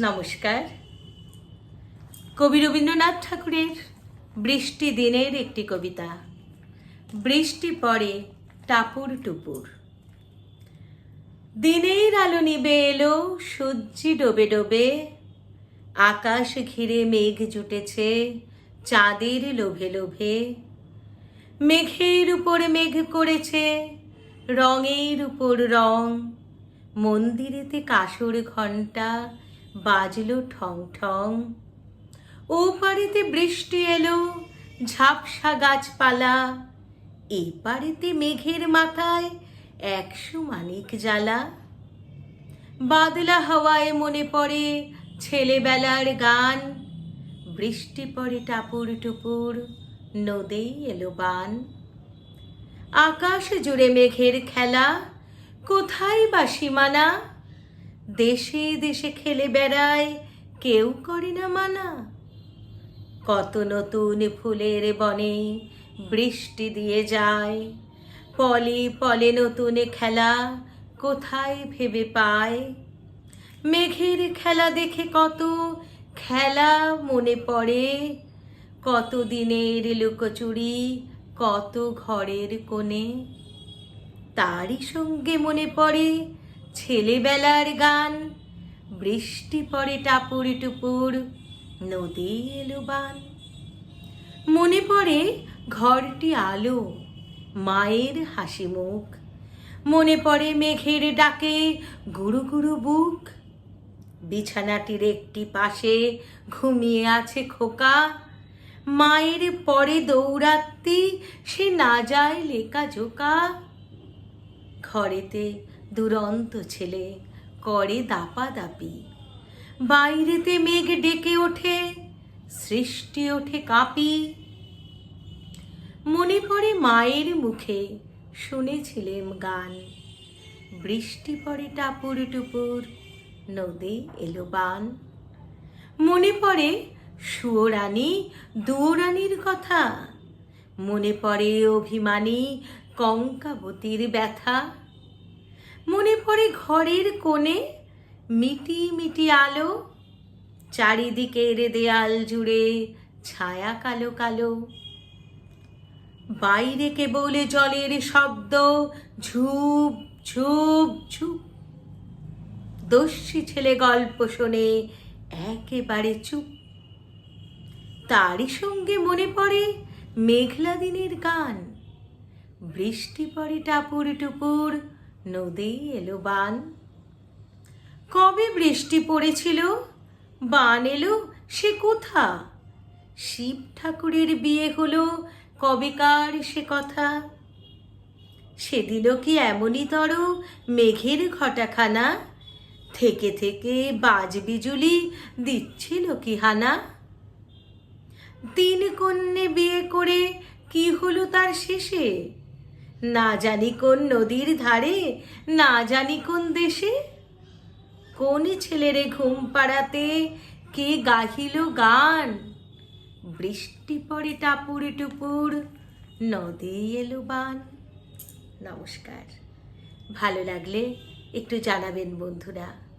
নমস্কার। কবি রবীন্দ্রনাথ ঠাকুরের বৃষ্টি দিনের একটি কবিতা। বৃষ্টি পড়ে টাপুর টুপুর। দিনের আলো নিবে এলো, সূর্যি ডোবে ডোবে। আকাশ ঘিরে মেঘ জুটেছে চাঁদের লোভে লোভে। মেঘের উপর মেঘ করেছে, রঙের উপর রং। মন্দিরেতে কাসর ঘণ্টা বাজলো ঠং ঠং। ও পাড়েতে বৃষ্টি এলো, ঝাপসা গাছপালা। এ পাড়েতে মেঘের মাথায় একশো মানিক জ্বালা। বাদলা হাওয়ায় মনে পড়ে ছেলেবেলার গান। বৃষ্টি পড়ে টাপুর টুপুর নদেই এলো বান। আকাশ জুড়ে মেঘের খেলা, কোথায় বা সীমানা? দেশে দেশে খেলে বেড়ায়, কেউ করে না মানা। কত নতুন ফুলের বনে বৃষ্টি দিয়ে যায়, পলে পলে নতুন খেলা কোথায় ভেবে পায়? মেঘের খেলা দেখে কত খেলা মনে পড়ে কত দিনের লুকোচুরি, কত ঘরের কোণে। তারই সঙ্গে মনে পড়ে ছেলেবেলার গান। বৃষ্টি পড়ে টাপুর টুপুর, নদী এলো বান। মনে পড়ে ঘরটি আলো, মায়ের হাসি মুখ। মনে পড়ে মেঘের ডাকে গুরু গুরু বুক। বিছানাটির একটি পাশে ঘুমিয়ে আছে খোকা। মায়ের পরে দৌড়াত্তি সে না যায় লেকা জোকা। ঘরেতে দুরন্ত ছেলে, করে দাপা দাপি বাইরেতে মেঘ ডেকে ওঠে, সৃষ্টি ওঠে কাঁপি। মনে পড়ে মায়ের মুখে, শুনেছিলেম গান। বৃষ্টি পড়ে টাপুর টুপুর, নদী এলো বান। মনে পড়ে সুয়োরানী দুয়োরানীর কথা। মনে পড়ে অভিমানী, কঙ্কাবতীর ব্যথা। মনে পড়ে ঘরের কোণে মিটি মিটি আলো, চারিদিকে চারিদিকের দেয়াল জুড়ে ছায়া কালো কালো। বাইরে কেবল জলের শব্দ, ঝুপ ঝুপ ঝুপ। দস্যি ছেলে গল্প শোনে, একেবারে চুপ। তারই সঙ্গে মনে পড়ে মেঘলা দিনের গান। বৃষ্টি পড়ে টাপুর টুপুর নদী এলো বান। কবে বৃষ্টি পড়েছিল? বান এলো সে কোথা? শিব ঠাকুরের বিয়ে হলো কবেকার সে কথা? সেদিনও কি এমনই তর মেঘের ঘটাখানা? থেকে থেকে বাজ বিজুলি দিচ্ছিল কি হানা? তিন কন্যে বিয়ে করে কি হলো তার শেষে? না জানি কোন নদীর ধারে, না জানি কোন দেশে। কোন ছেলেরে ঘুম পাড়াতে কে গাহিল গান? বৃষ্টি পড়ে টাপুর টুপুর, নদী এলো বান। নমস্কার। ভালো লাগলে একটু জানাবেন বন্ধুরা।